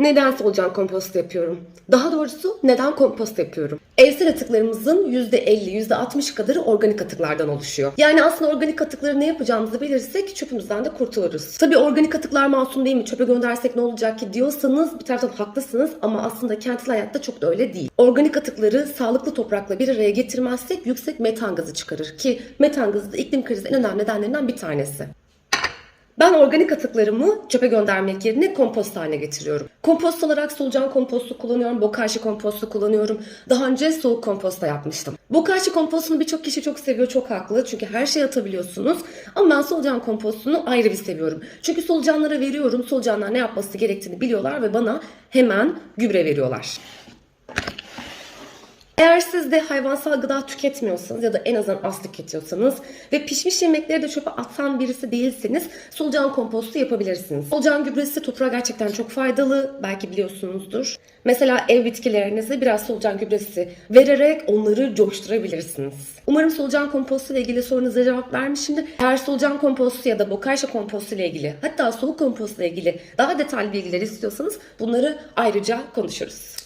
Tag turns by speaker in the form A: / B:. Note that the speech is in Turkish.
A: Neden solucan kompostu yapıyorum? Daha doğrusu neden kompost yapıyorum? Evsel atıklarımızın %50, %60 kadarı organik atıklardan oluşuyor. Yani aslında organik atıkları ne yapacağımızı bilirsek çöpümüzden de kurtuluruz. Tabii organik atıklar masum değil mi? Çöpe göndersek ne olacak ki diyorsanız bir taraftan haklısınız ama aslında kentsel hayatta çok da öyle değil. Organik atıkları sağlıklı toprakla bir araya getirmezsek yüksek metan gazı çıkarır ki metan gazı da iklim krizi en önemli nedenlerinden bir tanesi. Ben organik atıklarımı çöpe göndermek yerine kompost haline getiriyorum. Kompost olarak solucan kompostu kullanıyorum, bokashi kompostu kullanıyorum. Daha önce soğuk komposta yapmıştım. Bokashi kompostunu birçok kişi çok seviyor, çok haklı. Çünkü her şeyi atabiliyorsunuz. Ama ben solucan kompostunu ayrı bir seviyorum. Çünkü solucanlara veriyorum, solucanlar ne yapması gerektiğini biliyorlar ve bana hemen gübre veriyorlar. Eğer siz de hayvansal gıda tüketmiyorsanız ya da en azından az tüketiyorsanız ve pişmiş yemekleri de çöpe atan birisi değilseniz solucan kompostu yapabilirsiniz. Solucan gübresi toprağa gerçekten çok faydalı. Belki biliyorsunuzdur. Mesela ev bitkilerinize biraz solucan gübresi vererek onları coşturabilirsiniz. Umarım solucan kompostu ile ilgili sorunuza cevap vermişimdir. Eğer solucan kompostu ya da bokashi kompostu ile ilgili hatta soğuk kompostu ile ilgili daha detaylı bilgiler istiyorsanız bunları ayrıca konuşuruz.